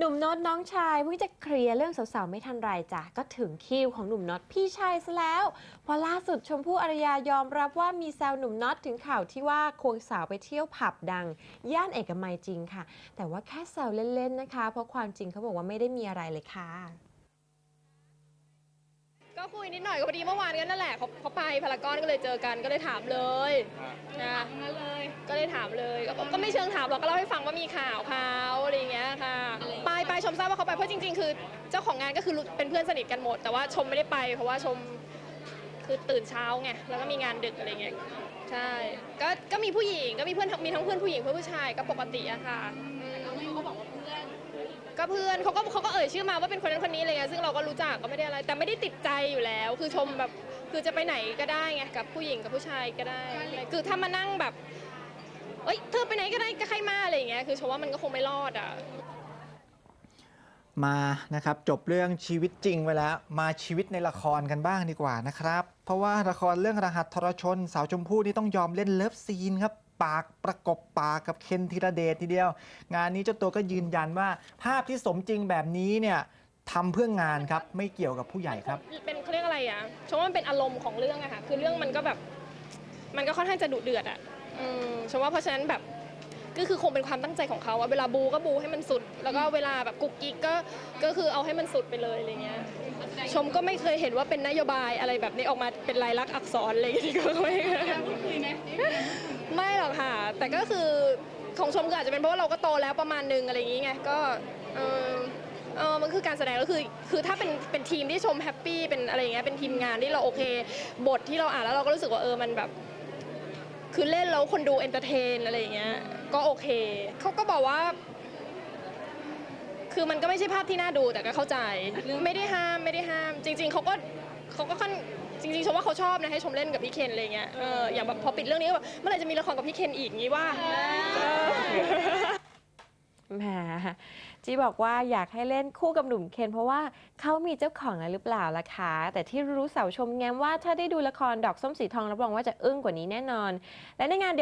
หนุ่มน็อตน้องชายเพิ่งจะเคลียร์เรื่องสาวๆไม่ทันไรจ้ะก็ถึงคิวของหนุ่มน็อตพี่ชายซะแล้วเพอล่าสุดชมพู่อารยายอมรับว่ามีแซวหนุ่มน็อตถึงข่าวที่ว่าควงสาวไปเที่ยวผับดัง ย่านเอกมัยจริงค่ะ แต่ว่าแค่แซวเล่นๆนะคะ เพราะความจริงเขาบอกว่าไม่ได้มีอะไรเลยค่ะ ก็คุยนิดหน่อยก็พอดีเมื่อวานก็นั่นแหละเขาเขาไปพารากอนก็เลยเจอกันก็เลยถามเลยนะก็เลยถามเลยก็ก็ไม่เชิงถามหรอกก็เล่าให้ฟังว่ามีข่าวเขาอะไรอย่างเงี้ยค่ะไปไป ชมทราบว่าเขาไปเพราะจริง ๆ คือเจ้าของงานก็คือเป็นเพื่อนสนิทกันหมด แต่ว่าชมไม่ได้ไป เพราะว่าชมคือตื่นเช้าไงแล้วก็มีงานดึกอะไรเงี้ยใช่ก็ก็มีผู้หญิงก็มีเพื่อนมีทั้งเพื่อนผู้หญิงเพื่อนผู้ชายก็ปกติอะค่ะเขาบอกว่าเพื่อนก็เพื่อนเขาก็เขาก็เอ่ยชื่อมาว่าเป็นคนนั้นคนนี้อะไรเงี้ยซึ่งเราก็รู้จักก็ไม่ได้อะไร แต่ไม่ได้ติดใจอยู่แล้ว คือชมแบบคือจะไปไหนก็ได้ไงกับผู้หญิงกับผู้ชายก็ได้ คือถ้ามานั่งแบบเอ้ยเธอไปไหนก็ได้ก็ใครมาอะไรเงี้ยคือชมว่ามันก็คงไม่รอดอะ มานะครับจบเรื่องชีวิตจริงไปแล้ว มาชีวิตในละครกันบ้างดีกว่านะครับ เพราะว่าละครเรื่องรหัสทรชน สาวชมพู่นี่ต้องยอมเล่นเลิฟซีนครับปากประกบปากกับเคนธีรเดชทีเดียว งานนี้เจ้าตัวก็ยืนยันว่า ภาพที่สมจริงแบบนี้เนี่ยทำเพื่องานครับไม่เกี่ยวกับผู้ใหญ่ครับ เป็นเขาเรียกอะไรอะชมว่ามันเป็นอารมณ์ของเรื่องอะค่ะคือเรื่องมันก็แบบ มันก็ค่อนข้างจะดุเดือดอะอืมชมว่าเพราะฉะนั้นแบบ ก็คือคงเป็นความตั้งใจของเขาอะเวลาบูก็บูให้มันสุด แล้วก็เวลาแบบกุ๊กกิ๊กก็ก็คือเอาให้มันสุดไปเลยอะไรเงี้ยชมก็ไม่เคยเห็นว่าเป็นนโยบายอะไรแบบนี้ออกมาเป็นลายลักษณ์อักษรอะไรอย่างเงี้ยก็ไม่พูดคุยไหมไม่หรอกค่ะ แต่ก็คือของชมก็อาจจะเป็นเพราะว่าเราก็โตแล้วประมาณนึงอะไรอย่างงี้ไงก็เออเออมันคือการแสดงก็คือ คือถ้าเป็นเป็นทีมที่ชมแฮปปี้เป็นอะไรอย่างเงี้ยเป็นทีมงานที่เราโอเค บทที่เราอ่านแล้วเราก็รู้สึกว่าเออมันแบบ คือเล่นแล้วคนดูเอนเตอร์เทนอะไรอย่างเงี้ยก็โอเคเขาก็บอกว่า คือมันก็ไม่ใช่ภาพที่น่าดูแต่ก็เข้าใจไม่ได้ห้ามไม่ได้ห้าม จริง ๆเขาก็เขาก็ค่อนจริงๆชมว่าเขาชอบนะให้ชมเล่นกับพี่เคนอะไรเงี้ยเอออย่างแบบพอปิดเรื่องนี้ก็แบบเมื่อไหร่จะมีละครกับพี่เคนอีกงี้ว่า แหมจีบอกว่าอยากให้เล่นคู่กับหนุ่มเคนเพราะว่าเขามีเจ้าของแล้วหรือเปล่าล่ะคะ แต่ที่รู้สาวชมแง้มว่าถ้าได้ดูละครดอกส้มสีทองรับรองว่าจะอึ้งกว่านี้แน่นอน และในงาน